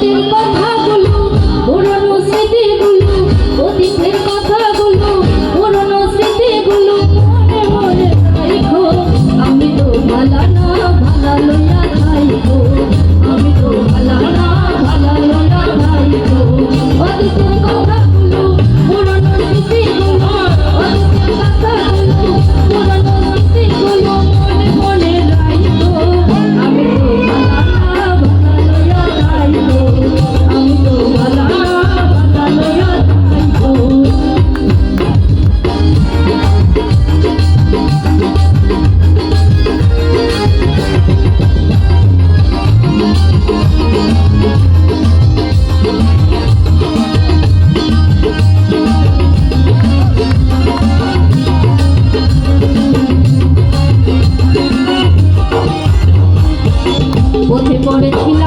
অতীতের কথা পথে পড়েছি